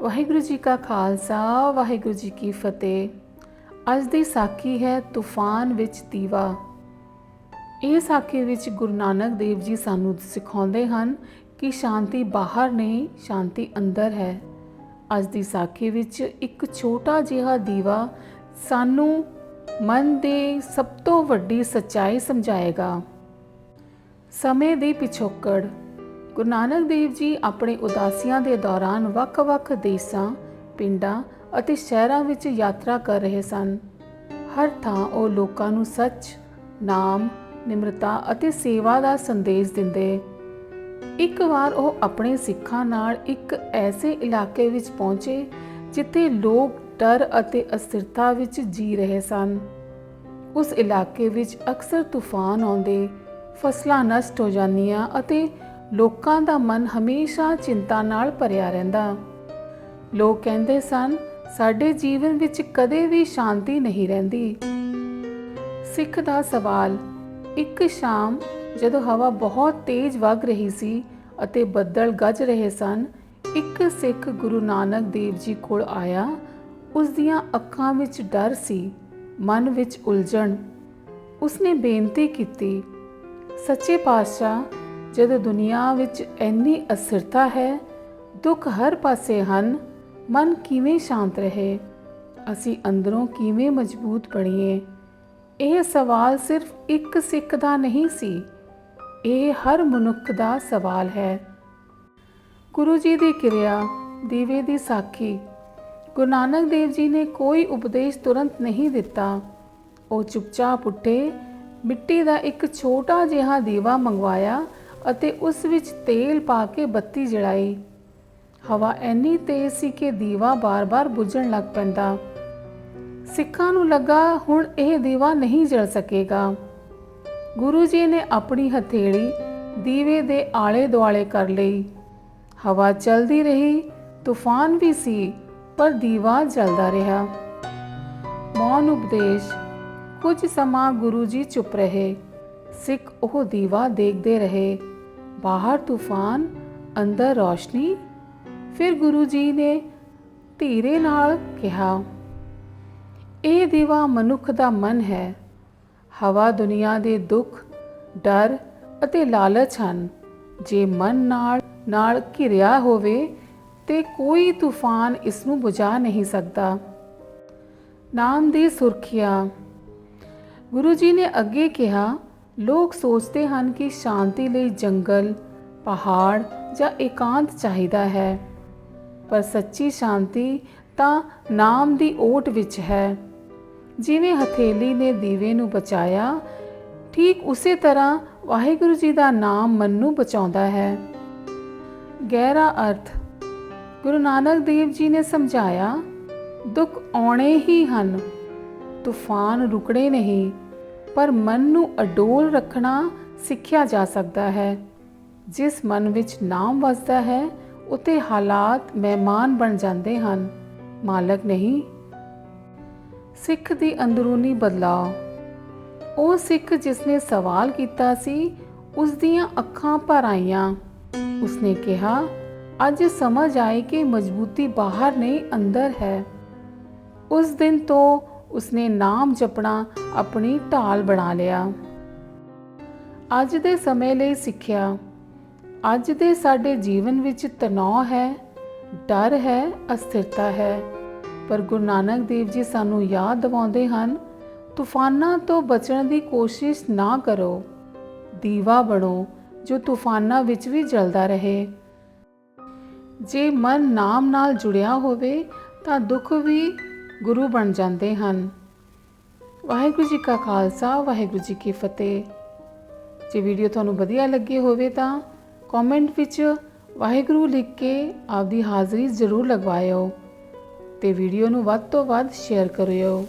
ਵਾਹਿਗੁਰੂ ਜੀ ਕਾ ਖਾਲਸਾ, ਵਾਹਿਗੁਰੂ ਜੀ ਕੀ ਫਤਿਹ। ਅੱਜ ਦੀ ਸਾਖੀ ਹੈ ਤੂਫਾਨ ਵਿੱਚ ਦੀਵਾ। ਇਹ ਸਾਖੀ ਵਿੱਚ ਗੁਰੂ ਨਾਨਕ ਦੇਵ ਜੀ ਸਾਨੂੰ ਸਿਖਾਉਂਦੇ ਹਨ ਕਿ ਸ਼ਾਂਤੀ ਬਾਹਰ ਨਹੀਂ, ਸ਼ਾਂਤੀ ਅੰਦਰ ਹੈ। ਅੱਜ ਦੀ ਸਾਖੀ ਵਿੱਚ ਇੱਕ ਛੋਟਾ ਜਿਹਾ ਦੀਵਾ ਸਾਨੂੰ ਮਨ ਦੀ ਸਭ ਤੋਂ ਵੱਡੀ ਸੱਚਾਈ ਸਮਝਾਏਗਾ। ਸਮੇਂ ਦੀ ਪਿਛੋਕੜ। ਗੁਰੂ ਨਾਨਕ ਦੇਵ ਜੀ ਆਪਣੇ ਉਦਾਸੀਆਂ ਦੇ ਦੌਰਾਨ ਵੱਖ-ਵੱਖ ਦੇਸ਼ਾਂ, ਪਿੰਡਾਂ ਅਤੇ ਸ਼ਹਿਰਾਂ ਵਿੱਚ ਯਾਤਰਾ ਕਰ ਰਹੇ ਸਨ। ਹਰ ਥਾਂ ਉਹ ਲੋਕਾਂ ਨੂੰ ਸੱਚ, ਨਾਮ, ਨਿਮਰਤਾ ਅਤੇ ਸੇਵਾ ਦਾ ਸੰਦੇਸ਼ ਦਿੰਦੇ। ਇੱਕ ਵਾਰ ਉਹ ਆਪਣੇ ਸਿੱਖਾਂ ਨਾਲ ਇੱਕ ਐਸੇ ਇਲਾਕੇ ਵਿੱਚ ਪਹੁੰਚੇ ਜਿੱਥੇ ਲੋਕ ਡਰ ਅਤੇ ਅਸਥਿਰਤਾ ਵਿੱਚ ਜੀ ਰਹੇ ਸਨ। ਉਸ ਇਲਾਕੇ ਵਿੱਚ ਅਕਸਰ ਤੂਫਾਨ ਆਉਂਦੇ, ਫਸਲਾਂ ਨਸ਼ਟ ਹੋ ਜਾਂਦੀਆਂ ਅਤੇ ਲੋਕਾਂ ਦਾ ਮਨ ਹਮੇਸ਼ਾ ਚਿੰਤਾ ਨਾਲ ਭਰਿਆ ਰਹਿੰਦਾ। ਲੋਕ ਕਹਿੰਦੇ ਸਨ, ਸਾਡੇ ਜੀਵਨ ਵਿੱਚ ਕਦੇ ਵੀ ਸ਼ਾਂਤੀ ਨਹੀਂ ਰਹਿੰਦੀ। ਸਿੱਖ ਦਾ ਸਵਾਲ ਇੱਕ ਸ਼ਾਮ ਜਦੋਂ ਹਵਾ ਬਹੁਤ ਤੇਜ਼ ਵਗ ਰਹੀ ਸੀ ਅਤੇ ਬੱਦਲ ਗੱਜ ਰਹੇ ਸਨ, ਇੱਕ ਸਿੱਖ ਗੁਰੂ ਨਾਨਕ ਦੇਵ ਜੀ ਕੋਲ ਆਇਆ। ਉਸ ਦੀਆਂ ਅੱਖਾਂ ਵਿੱਚ ਡਰ ਸੀ, ਮਨ ਵਿੱਚ ਉਲਝਣ। ਉਸਨੇ ਬੇਨਤੀ ਕੀਤੀ, ਸੱਚੇ ਪਾਤਸ਼ਾਹ, ਜਦ ਦੁਨੀਆ ਵਿੱਚ ਇੰਨੀ ਅਸਥਿਰਤਾ ਹੈ, ਦੁੱਖ ਹਰ ਪਾਸੇ ਹਨ, ਮਨ ਕਿਵੇਂ ਸ਼ਾਂਤ ਰਹੇ? ਅਸੀਂ ਅੰਦਰੋਂ ਕਿਵੇਂ ਮਜ਼ਬੂਤ ਬਣੀਏ? ਇਹ ਸਵਾਲ ਸਿਰਫ ਇੱਕ ਸਿੱਖ ਦਾ ਨਹੀਂ ਸੀ, ਇਹ ਹਰ ਮਨੁੱਖ ਦਾ ਸਵਾਲ ਹੈ। ਗੁਰੂ ਜੀ ਦੀ ਕਿਰਿਆ, ਦੀਵੇ ਦੀ ਸਾਖੀ ਗੁਰੂ ਨਾਨਕ ਦੇਵ ਜੀ ਨੇ ਕੋਈ ਉਪਦੇਸ਼ ਤੁਰੰਤ ਨਹੀਂ ਦਿੱਤਾ। ਉਹ ਚੁੱਪਚਾਪ ਉੱਠੇ, ਮਿੱਟੀ ਦਾ ਇੱਕ ਛੋਟਾ ਜਿਹਾ ਦੀਵਾ ਮੰਗਵਾਇਆ ਅਤੇ ਉਸ ਵਿੱਚ ਤੇਲ ਪਾ ਕੇ ਬੱਤੀ ਜਲਾਈ। ਹਵਾ ਇੰਨੀ ਤੇਜ਼ ਸੀ ਕਿ ਦੀਵਾ ਬਾਰ-ਬਾਰ ਬੁਝਣ ਲੱਗ ਪੈਂਦਾ। ਸਿੱਖਾਂ ਨੂੰ ਲੱਗਾ ਹੁਣ ਇਹ ਦੀਵਾ ਨਹੀਂ ਜਲ ਸਕੇਗਾ। ਗੁਰੂ ਜੀ ਨੇ ਆਪਣੀ ਹਥੇਲੀ ਦੀਵੇ ਦੇ ਆਲੇ-ਦੁਆਲੇ ਕਰ ਲਈ। ਹਵਾ ਚਲਦੀ ਰਹੀ, ਤੂਫਾਨ ਵੀ ਸੀ, ਪਰ ਦੀਵਾ ਜਲਦਾ ਰਿਹਾ। ਮੌਨ ਉਪਦੇਸ਼ ਕੁਝ ਸਮਾਂ ਗੁਰੂ ਜੀ ਚੁੱਪ ਰਹੇ। ਸਿੱਖ ਉਹ ਦੀਵਾ ਦੇਖਦੇ ਰਹੇ। ਬਾਹਰ ਤੂਫਾਨ, ਅੰਦਰ ਰੋਸ਼ਨੀ। ਫਿਰ ਗੁਰੂ ਜੀ ਨੇ ਧੀਰੇ ਨਾਲ ਕਿਹਾ, ਇਹ ਦੀਵਾ ਮਨੁੱਖ ਦਾ ਮਨ ਹੈ। ਹਵਾ ਦੁਨੀਆ ਦੇ ਦੁੱਖ, ਡਰ ਅਤੇ ਲਾਲਚ ਹਨ। ਜੇ ਮਨ ਨਾਲ ਨਾਲ ਘਿਰਿਆ ਹੋਵੇ ਤੇ ਕੋਈ ਤੂਫਾਨ ਇਸ ਨੂੰ ਬੁਝਾ ਨਹੀਂ ਸਕਦਾ। ਨਾਮ ਦੀ ਸੁਰਖੀਆਂ ਗੁਰੂ ਜੀ ਨੇ ਅੱਗੇ ਕਿਹਾ, ਲੋਕ ਸੋਚਦੇ ਹਨ ਕਿ ਸ਼ਾਂਤੀ ਲਈ ਜੰਗਲ, ਪਹਾੜ ਜਾਂ ਇਕਾਂਤ ਚਾਹੀਦਾ ਹੈ, ਪਰ ਸੱਚੀ ਸ਼ਾਂਤੀ ਤਾਂ ਨਾਮ ਦੀ ਓਟ ਵਿੱਚ ਹੈ। ਜਿਵੇਂ ਹਥੇਲੀ ਨੇ ਦੀਵੇ ਨੂੰ ਬਚਾਇਆ, ਠੀਕ ਉਸੇ ਤਰ੍ਹਾਂ ਵਾਹਿਗੁਰੂ ਜੀ ਦਾ ਨਾਮ ਮਨ ਨੂੰ ਬਚਾਉਂਦਾ ਹੈ। ਗਹਿਰਾ ਅਰਥ ਗੁਰੂ ਨਾਨਕ ਦੇਵ ਜੀ ਨੇ ਸਮਝਾਇਆ, ਦੁੱਖ ਆਉਣੇ ਹੀ ਹਨ, ਤੂਫਾਨ ਰੁਕਣੇ ਨਹੀਂ, ਪਰ ਮਨ ਨੂੰ ਅਡੋਲ ਰੱਖਣਾ ਸਿੱਖਿਆ ਜਾ ਸਕਦਾ ਹੈ। ਜਿਸ ਮਨ ਵਿੱਚ ਨਾਮ ਵਸਦਾ ਹੈ, ਉੱਥੇ ਹਾਲਾਤ ਮਹਿਮਾਨ ਬਣ ਜਾਂਦੇ ਹਨ, ਮਾਲਕ ਨਹੀਂ। ਸਿੱਖ ਦੀ ਅੰਦਰੂਨੀ ਬਦਲਾਅ ਉਹ ਸਿੱਖ ਜਿਸਨੇ ਸਵਾਲ ਕੀਤਾ ਸੀ, ਉਸ ਦੀਆਂ ਅੱਖਾਂ ਭਰ ਆਈਆਂ। ਉਸਨੇ ਕਿਹਾ, ਅੱਜ ਸਮਝ ਆਈ ਕਿ ਮਜ਼ਬੂਤੀ ਬਾਹਰ ਨਹੀਂ ਅੰਦਰ ਹੈ। ਉਸ ਦਿਨ ਤੋਂ ਉਸਨੇ ਨਾਮ ਜਪਣਾ ਆਪਣੀ ਢਾਲ ਬਣਾ ਲਿਆ। ਅੱਜ ਦੇ ਸਮੇਂ ਲਈ ਸਿੱਖਿਆ ਅੱਜ ਦੇ ਸਾਡੇ ਜੀਵਨ ਵਿੱਚ ਤਣਾਅ ਹੈ, ਡਰ ਹੈ, ਅਸਥਿਰਤਾ ਹੈ, ਪਰ ਗੁਰੂ ਨਾਨਕ ਦੇਵ ਜੀ ਸਾਨੂੰ ਯਾਦ ਦਿਵਾਉਂਦੇ ਹਨ, ਤੂਫਾਨਾਂ ਤੋਂ ਬਚਣ ਦੀ ਕੋਸ਼ਿਸ਼ ਨਾ ਕਰੋ, ਦੀਵਾ ਬਣੋ ਜੋ ਤੂਫਾਨਾਂ ਵਿੱਚ ਵੀ ਜਲਦਾ ਰਹੇ। ਜੇ ਮਨ ਨਾਮ ਨਾਲ ਜੁੜਿਆ ਹੋਵੇ ਤਾਂ ਦੁੱਖ ਵੀ ਗੁਰੂ ਬਣ ਜਾਂਦੇ ਹਨ। ਵਾਹਿਗੁਰੂ ਜੀ ਕਾ ਖਾਲਸਾ, ਵਾਹਿਗੁਰੂ ਜੀ ਕੀ ਫਤਿਹ। ਜੇ ਵੀਡੀਓ ਤੁਹਾਨੂੰ ਵਧੀਆ ਲੱਗੀ ਹੋਵੇ ਤਾਂ ਕਮੈਂਟ ਵਿੱਚ ਵਾਹਿਗੁਰੂ ਲਿਖ ਕੇ ਆਪਦੀ ਹਾਜ਼ਰੀ ਜ਼ਰੂਰ ਲਗਵਾਇਓ ਤੇ ਵੀਡੀਓ ਨੂੰ ਵੱਧ ਤੋਂ ਵੱਧ ਸ਼ੇਅਰ ਕਰਿਓ।